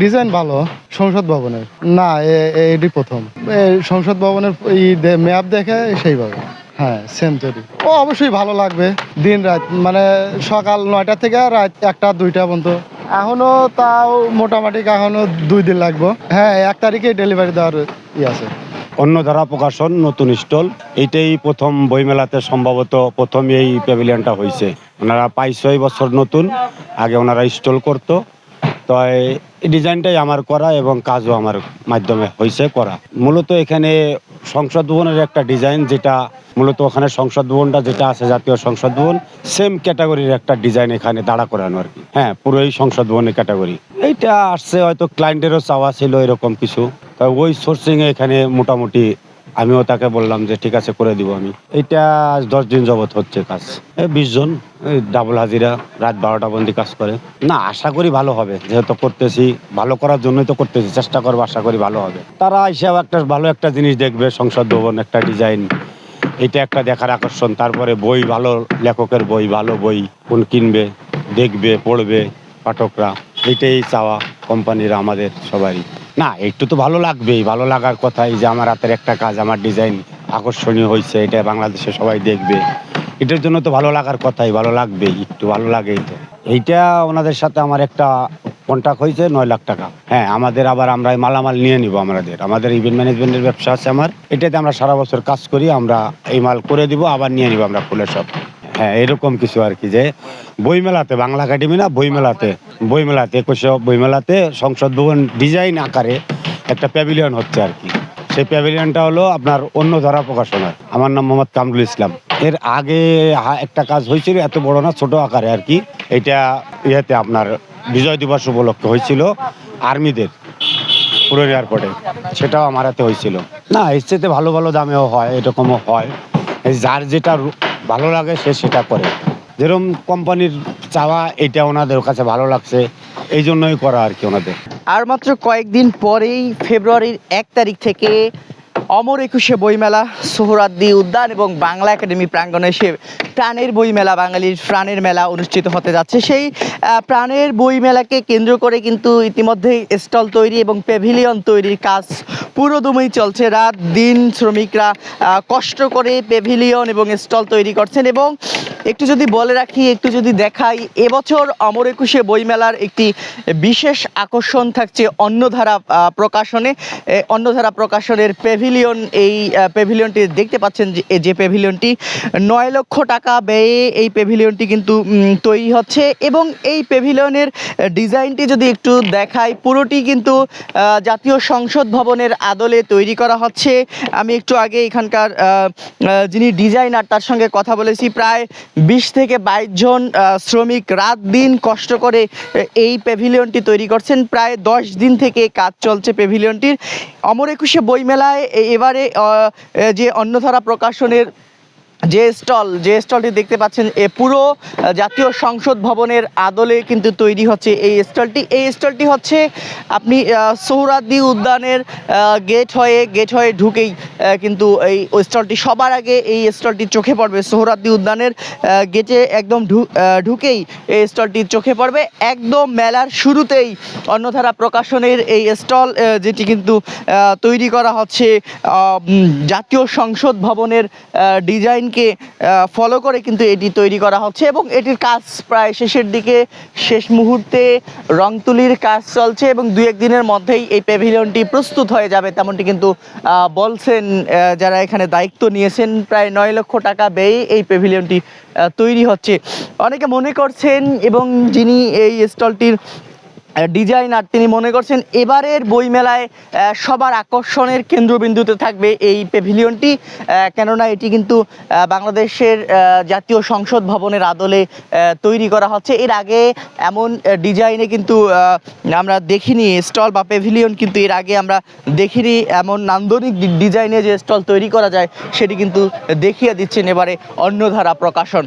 Design ভালো, সংসদ ভবনের। না এটি প্রথম। সংসদ ভবনের ম্যাপ দেখে সেইভাবে। হ্যাঁ সেম তৈরি। ও, অবশ্যই ভালো লাগবে দিন রাত। মানে সকাল নয়টা থেকে রাত একটা, দুইটা পর্যন্ত। এখনও তাও মোটামুটি এখনও দুই দিন লাগবো। হ্যাঁ এক তারিখে ডেলিভারি দেওয়ার ই আছে। অন্যধারা প্রকাশন, নতুন স্টল। এইটাই প্রথম বইমেলাতে সম্ভবত প্রথম এই প্যাভিলিয়নটা হয়েছে ওনারা পাঁচ ছয় বছর নতুন, আগে ওনারা স্টল করতো। তো এই ডিজাইনটাই আমার করা এবং কাজও আমার মাধ্যমে হয়েছে করা। মূলত এখানে সংসদ ভবনের একটা ডিজাইন যেটা, মূলত ওখানে সংসদ ভবনটা যেটা আছে, জাতীয় সংসদ ভবন, সেম ক্যাটাগরির একটা ডিজাইন এখানে দাঁড়া করানো আর কি। হ্যাঁ পুরোই সংসদ ভবনের ক্যাটাগরি। এইটা আসছে হয়তো ক্লায়েন্টেরও চাওয়া ছিল এরকম কিছু। তা ওই সোর্সিং এখানে মোটামুটি আমিও তাকে বললাম যে ঠিক আছে করে দিব আমি। এটা আজ দশ দিন যাবত হচ্ছে কাজ। বিশ জন ডাবল হাজিরা, রাত বারোটা বন্দি কাজ করে। না, আশা করি ভালো হবে। যেহেতু করতেছি, ভালো করার জন্যই তো করতেছি, চেষ্টা করব, আশা করি ভালো হবে। তারা হিসাব একটা ভালো একটা জিনিস দেখবে, সংসদ ভবন, একটা ডিজাইন। এটা একটা দেখার আকর্ষণ। তারপরে বই ভালো, লেখকের বই, ভালো বই কোন কিনবে, দেখবে, পড়বে পাঠকরা। এটাই চাওয়া কোম্পানির আমাদের সবারই। না, একটু তো ভালো লাগবেই। ভালো লাগার কথাই যে আমার হাতের একটা কাজ, আমার ডিজাইন আকর্ষণীয় হয়েছে, এটা বাংলাদেশে সবাই দেখবে। এটার জন্য তো ভালো লাগার কথাই, ভালো লাগবেই, একটু ভালো লাগেই তো এইটা ওনাদের সাথে আমার একটা কন্ট্যাক্ট হয়েছে, নয় লাখ টাকা। হ্যাঁ আমাদের আবার আমরা মালামাল নিয়ে নিব আমাদের। আমাদের ইভেন্ট ম্যানেজমেন্টের ব্যবসা আছে আমার। এটাতে আমরা সারা বছর কাজ করি, আমরা এই মাল করে দিব, আবার নিয়ে নিব আমরা ফুলের সব হ্যাঁ এরকম কিছু আর কি যে বইমেলাতে, বাংলা একাডেমি না, বইমেলাতে বইমেলাতে, একুশে বইমেলাতে সংসদ ভবন ডিজাইন আকারে একটা প্যাভিলিয়ন হচ্ছে আর কি। সেই প্যাভিলিয়নটা হলো আপনার অন্য ধারা প্রকাশনার আমার নাম মোহাম্মদ কামরুল ইসলাম। এর আগে একটা কাজ হয়েছিল, এত বড় না, ছোট আকারে আর কি। এটা ইয়েতে আপনার বিজয় দিবস উপলক্ষে হয়েছিল আর্মিদের, পুরো এয়ারপোর্টে। সেটাও আমার হাতে হয়েছিল। না, এর ভালো ভালো দামেও হয়, এরকমও হয়। যার যেটা ভালো লাগে সে সেটা করে। যেরকম কোম্পানির চাওয়া, এটা ওনাদের কাছে ভালো লাগছে, এই জন্যই করা আর কি ওনাদের। আর মাত্র কয়েকদিন পরেই ফেব্রুয়ারির এক তারিখ থেকে অমর একুশে বইমেলা, সোহরাদ্দি উদ্যান এবং বাংলা একাডেমি প্রাঙ্গণে সে প্রাণের বইমেলা, বাঙালির প্রাণের মেলা অনুষ্ঠিত হতে যাচ্ছে। সেই প্রাণের বইমেলাকে কেন্দ্র করে কিন্তু ইতিমধ্যেই স্টল তৈরি এবং পেভিলিয়ন তৈরির কাজ পুরোদমেই চলছে। রাত দিন শ্রমিকরা কষ্ট করে পেভিলিয়ন এবং স্টল তৈরি করছেন এবং একটু যদি বলে রাখি একটু যদি দেখাই এবছর অমর একুশে বইমেলার একটি বিশেষ আকর্ষণ থাকছে অন্যধারা আহ, প্রকাশনে। এ, অন্যধারা প্রকাশনের প্যাভিলিয়ন এই আহ, প্যাভিলিয়নটি দেখতে পাচ্ছেন যে প্যাভিলিয়নটি নয় লক্ষ টাকা ব্যয়ে এই প্যাভিলিয়নটি কিন্তু তৈরি হচ্ছে এবং এই প্যাভিলিয়নের ডিজাইনটি যদি একটু দেখাই পুরোটি কিন্তু জাতীয় সংসদ ভবনের আদলে তৈরি করা হচ্ছে। আমি একটু আগে এখানকার যিনি ডিজাইনার তার সঙ্গে কথা বলেছি। প্রায় বিশ থেকে বাইশ জন শ্রমিক রাত দিন কষ্ট করে এই প্যাভিলিয়নটি তৈরি করছেন। প্রায় দশ দিন থেকে কাজ চলছে প্যাভিলিয়নটির অমর একুশে বইমেলায় এবারে যে অন্যধারা প্রকাশনের যে স্টল, যে স্টলটি দেখতে পাচ্ছেন, এ পুরো জাতীয় সংসদ ভবনের আদলে কিন্তু তৈরি হচ্ছে এই স্টলটি। এই স্টলটি হচ্ছে আপনি সোহরাদ্দি উদ্যানের গেট হয়ে গেট হয়ে ঢুকেই কিন্তু এই স্টলটি সবার আগে এই স্টলটি চোখে পড়বে। সোহরাদ্দি উদ্যানের গেটে একদম ঢুকেই এই স্টলটি চোখে পড়বে। একদম মেলার শুরুতেই অন্যধারা প্রকাশনের এই স্টল যেটি কিন্তু তৈরি করা হচ্ছে জাতীয় সংসদ ভবনের ডিজাইনকে ফলো করে কিন্তু এটি তৈরি করা হচ্ছে এবং এটির কাজ প্রায় শেষের দিকে, শেষ মুহূর্তে রং তুলির কাজ চলছে এবং দু একদিনের মধ্যেই এই প্যাভিলিয়নটি প্রস্তুত হয়ে যাবে। তেমনটি কিন্তু বলছেন যারা এখানে দায়িত্ব নিয়েছেন, প্রায় নয় লক্ষ টাকা ব্যয়ে এই প্যাভিলিয়নটি তৈরি হচ্ছে। অনেকে মনে করছেন এবং যিনি এই স্টলটির ডিজাইনার তিনি মনে করছেন এবারের বইমেলায় সবার আকর্ষণের কেন্দ্রবিন্দুতে থাকবে এই প্যাভিলিয়নটি। কেননা এটি কিন্তু বাংলাদেশের জাতীয় সংসদ ভবনের আদলে তৈরি করা হচ্ছে। এর আগে এমন ডিজাইনে কিন্তু আমরা দেখিনি, স্টল বা প্যাভিলিয়ন কিন্তু এর আগে আমরা দেখিনি। এমন নান্দনিক ডিজাইনে যে স্টল তৈরি করা যায়, সেটি কিন্তু দেখিয়ে দিচ্ছেন এবারে অন্যধারা প্রকাশন।